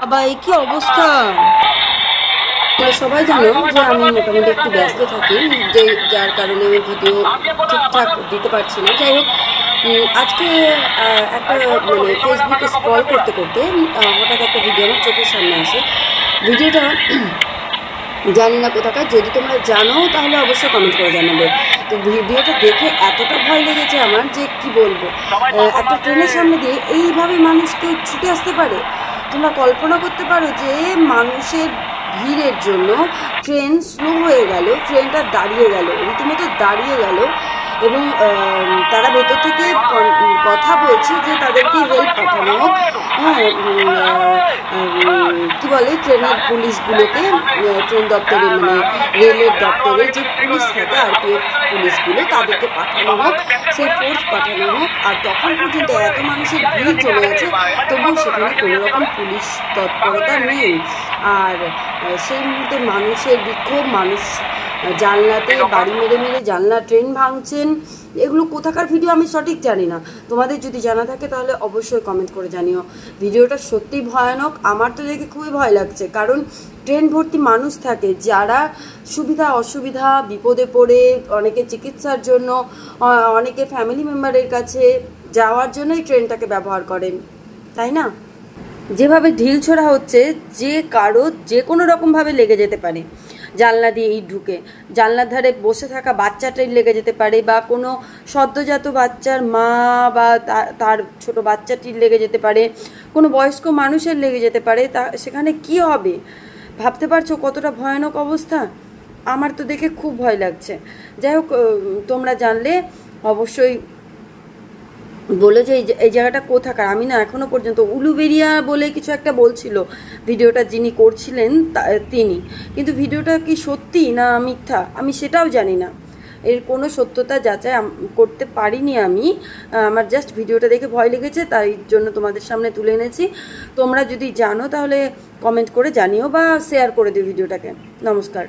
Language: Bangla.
বাবা কি অবস্থা? সবাই জানো যে আমি মোটামুটি একটু ব্যস্ত থাকি, যে যার কারণে আমি ভিডিও ঠিকঠাক দিতে পারছি না। যাই হোক আজকে একটা মানে ফেসবুকে স্ক্রল করতে করতে হঠাৎ একটা ভিডিও আমার চোখের সামনে আসে। ভিডিওটা, জানি না কোথাকার, যদি তোমরা জানো তাহলে অবশ্যই কমেন্ট করে জানাবে। তো ভিডিওটা দেখে এতটা ভয় লেগেছে আমার যে কি বলব? একটা ট্রেনের সামনে দিয়ে এইভাবে মানুষ কেউ ছুটে আসতে পারে? তোমরা কল্পনা করতে পারো যে মানুষের ভিড়ের জন্য ট্রেন স্লো হয়ে গেল, ট্রেনটা দাঁড়িয়ে গেল, রীতিমতো দাঁড়িয়ে গেল এবং তারা ভেতর থেকে কথা বলছে যে তাদেরকে হেল্প পাঠানো হ্যাঁ বলে ট্রেনের পুলিশগুলোকে ট্রেন দপ্তরে মানে রেলের দপ্তরে যে পুলিশ থাকে, আরপিএফ পুলিশগুলো তাদেরকে পাঠানো হোক, সেই ফোর্স পাঠানো হোক। আর তখন পর্যন্ত এত মানুষের ভিড় চলে আছে, তবুও সেখানে কোনো রকম পুলিশ তৎপরতা নেই। আর সেই মুহূর্তে মানুষের বিক্ষোভ, মানুষ জানলাতে বাড়ি মেরে মেরে জানলা ট্রেন ভাঙছেন এগুলো কোথাকার ভিডিও আমি সঠিক জানি না। তোমাদের যদি জানা থাকে তাহলে অবশ্যই কমেন্ট করে জানিও। ভিডিওটা সত্যিই ভয়ানক আমার তো দেখে খুবই ভয় লাগছে। কারণ ট্রেন ভর্তি মানুষ থাকে যারা সুবিধা অসুবিধা বিপদে পড়ে অনেকে চিকিৎসার জন্য অনেকে ফ্যামিলি মেম্বারের কাছে যাওয়ার জন্যই ট্রেনটাকে ব্যবহার করেন। তাই না? যেভাবে ঢিল ছোড়া হচ্ছে যে কারও যে কোনো রকমভাবে লেগে যেতে পারে। জানলা দিয়ে এই ঢুকে। জানলার ধারে বসে থাকা বাচ্চাটাই লেগে যেতে পারে বা কোনো সদ্যজাত বাচ্চার মা বা তার ছোট বাচ্চাটির লেগে যেতে পারে, কোনো বয়স্ক মানুষের লেগে যেতে পারে, তা সেখানে কি হবে? ভাবতে পারছ কতটা ভয়ানক অবস্থা? আমার তো দেখে খুব ভয় লাগছে। যাই হোক তোমরা জানলে অবশ্যই বলে যে এই জায়গাটা কোথাকার? আমি না এখনও পর্যন্ত উলুবেরিয়া বলে কিছু একটা বলছিল ভিডিওটা যিনি করছিলেন তিনি। কিন্তু ভিডিওটা কি সত্যি না মিথ্যা? আমি সেটাও জানি না। এর কোনো সত্যতা যাচাই করতে পারিনি আমি। আমার জাস্ট ভিডিওটা দেখে ভয় লেগেছে, তাই জন্য তোমাদের সামনে তুলে এনেছি। তোমরা যদি জানো তাহলে কমেন্ট করে জানিও বা শেয়ার করে দিও ভিডিওটাকে। নমস্কার।